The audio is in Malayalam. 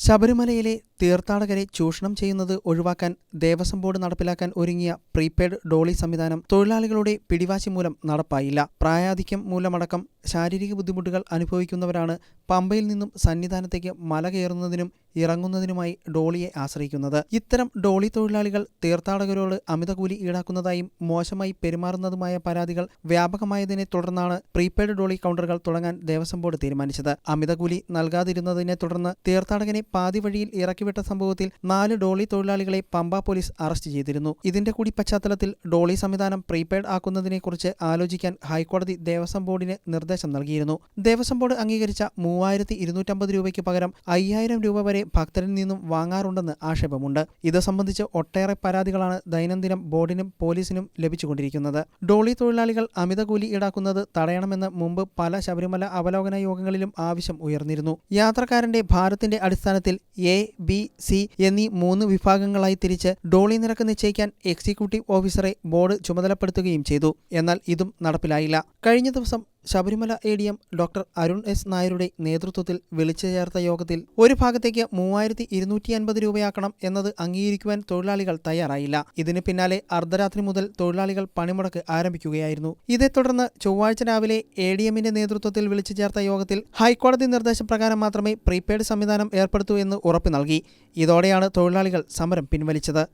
ശബരിമലയിലെ തീർത്ഥാടകരെ ചൂഷണം ചെയ്യുന്നത് ഒഴിവാക്കാൻ ദേവസ്വം ബോർഡ് നടപ്പിലാക്കാൻ ഒരുങ്ങിയ പ്രീപെയ്ഡ് ഡോളി സംവിധാനം തൊഴിലാളികളുടെ പിടിവാശി മൂലം നടപ്പായില്ല. പ്രായാധിക്യം മൂലമടക്കം ശാരീരിക ബുദ്ധിമുട്ടുകൾ അനുഭവിക്കുന്നവരാണ് പമ്പയിൽ നിന്നും സന്നിധാനത്തേക്ക് മല കയറുന്നതിനും ഇറങ്ങുന്നതിനുമായി ഡോളിയെ ആശ്രയിക്കുന്നത്. ഇത്തരം ഡോളി തൊഴിലാളികൾ തീർത്ഥാടകരോട് അമിതകൂലി ഈടാക്കുന്നതായും മോശമായി പെരുമാറുന്നതുമായ പരാതികൾ വ്യാപകമായതിനെ തുടർന്നാണ് പ്രീപെയ്ഡ് ഡോളി കൗണ്ടറുകൾ തുടങ്ങാൻ ദേവസ്വം ബോർഡ് തീരുമാനിച്ചത്. അമിതകൂലി നൽകാതിരുന്നതിനെ തുടർന്ന് തീർത്ഥാടകനെ പാതി വഴിയിൽ ഇറക്കിവിട്ട സംഭവത്തിൽ നാല് ഡോളി തൊഴിലാളികളെ പമ്പ പോലീസ് അറസ്റ്റ് ചെയ്തിരുന്നു. ഇതിന്റെ കൂടി പശ്ചാത്തലത്തിൽ ഡോളി സംവിധാനം പ്രീപെയ്ഡ് ആക്കുന്നതിനെക്കുറിച്ച് ആലോചിക്കാൻ ഹൈക്കോടതി ദേവസ്വം ബോർഡിന് നിർദ്ദേശം നൽകിയിരുന്നു. ദേവസ്വം ബോർഡ് അംഗീകരിച്ച മൂവായിരത്തി ഇരുന്നൂറ്റമ്പത് രൂപയ്ക്ക് പകരം അയ്യായിരം രൂപ വരെ ഭക്തരിൽ നിന്നും വാങ്ങാറുണ്ടെന്ന് ആക്ഷേപമുണ്ട്. ഇത് സംബന്ധിച്ച് ഒട്ടേറെ പരാതികളാണ് ദൈനംദിനം ബോർഡിനും പോലീസിനും ലഭിച്ചുകൊണ്ടിരിക്കുന്നത്. ഡോളി തൊഴിലാളികൾ അമിത കൂലി ഈടാക്കുന്നത് തടയണമെന്ന് മുമ്പ് പല ശബരിമല അവലോകന യോഗങ്ങളിലും ആവശ്യം ഉയർന്നിരുന്നു. യാത്രക്കാരന്റെ ഭാരത്തിന്റെ അടിസ്ഥാനത്തിൽ എ ബി സി എന്നീ മൂന്ന് വിഭാഗങ്ങളായി തിരിച്ച് ഡോളി നിരക്ക് നിശ്ചയിക്കാൻ എക്സിക്യൂട്ടീവ് ഓഫീസറെ ബോർഡ് ചുമതലപ്പെടുത്തുകയും ചെയ്തു. എന്നാൽ ഇതും നടപ്പിലായില്ല. കഴിഞ്ഞ ദിവസം Sabarimala A D M doctor Arun S നായരുടെ നേതൃത്വത്തിൽ വിളിച്ചു ചേർത്ത യോഗത്തിൽ ഒരു ഭാഗത്തേക്ക് മൂവായിരത്തി ഇരുന്നൂറ്റി അൻപത് രൂപയാക്കണം എന്നത് അംഗീകരിക്കുവാൻ തൊഴിലാളികൾ തയ്യാറായില്ല. ഇതിന് പിന്നാലെ അർദ്ധരാത്രി മുതൽ തൊഴിലാളികൾ പണിമുടക്ക് ആരംഭിക്കുകയായിരുന്നു. ഇതേ തുടർന്ന് ചൊവ്വാഴ്ച രാവിലെ എ ഡി എമ്മിന്റെ നേതൃത്വത്തിൽ വിളിച്ചു ചേർത്ത യോഗത്തിൽ ഹൈക്കോടതി നിർദ്ദേശപ്രകാരം മാത്രമേ പ്രീപെയ്ഡ് സംവിധാനം ഏർപ്പെടുത്തൂ എന്ന് ഉറപ്പു നൽകി. ഇതോടെയാണ് തൊഴിലാളികൾ സമരം പിൻവലിച്ചത്.